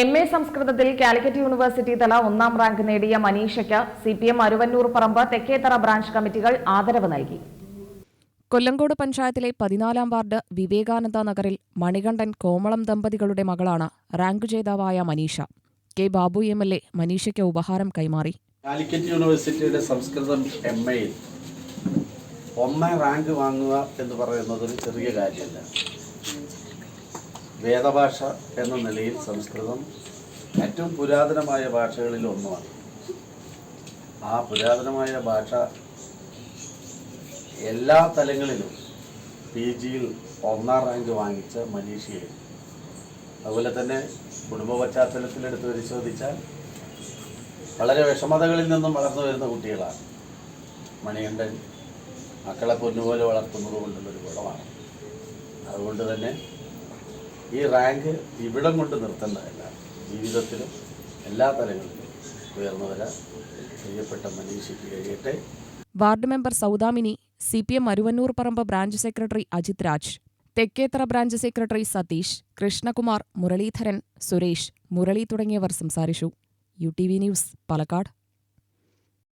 M A സംസ്കൃതത്തിൽ Calicut university തല ഒന്നാം റാങ്ക് നേടിയ മനീഷയ്ക്ക് C P M Aruvannur Parambu Thekkethara branch കമ്മിറ്റികൾ ആദരവ് നൽകി. കൊല്ലങ്കോട് പഞ്ചായത്തിലെ പതിനാലാം വാർഡ് വിവേകാനന്ദ നഗറിൽ മണികണ്ഠൻ കോമളം ദമ്പതികളുടെ മകളാണ് റാങ്ക് ജേതാവായ Manisha. K Babu M L A മനീഷയ്ക്ക് ഉപഹാരം കൈമാറി. കാലിക്കറ്റ് യൂണിവേഴ്സിറ്റിയുടെ സംസ്കൃതം എം എയിൽ ഒന്നാം റാങ്ക് വാങ്ങുക എന്ന് പറയുന്നത് ഒരു ചെറിയ കാര്യമല്ല. വേദഭാഷ എന്ന നിലയിൽ സംസ്കൃതം ഏറ്റവും പുരാതനമായ ഭാഷകളിൽ ഒന്നുമാണ്. ആ പുരാതനമായ ഭാഷ എല്ലാ തലങ്ങളിലും പി ജിയിൽ ഒന്നാം റാങ്ക് വാങ്ങിച്ച മനീഷയെ. അതുപോലെ തന്നെ കുടുംബ പശ്ചാത്തലത്തിലെടുത്ത് പരിശോധിച്ചാൽ വളരെ വിഷമതകളിൽ നിന്നും വളർന്നു വരുന്ന കുട്ടികളാണ്. മണികണ്ഠൻ മക്കളെ പൊന്നുപോലെ വളർത്തുന്നത് കൊണ്ടുള്ളൊരു ഗുണമാണ്. അതുകൊണ്ട് തന്നെ ഈ റാങ്ക് ഇവിടം കൊണ്ട് നിർത്തേണ്ടതല്ല ജീവിതത്തിലും എല്ലാ തലങ്ങളിലും ഉയർന്നു വരാൻ പ്രിയപ്പെട്ട മനീഷയ്ക്ക് കഴിയട്ടെ. Ward member Saudamini C P M Aruvannur Parambu branch secretary Ajith Raj Thekkethara branch secretary Satheesh Krishnakumar Muraleedharan Suresh Murali തുടങ്ങിയവർ സംസാരിച്ചു. U T V news Palakkad.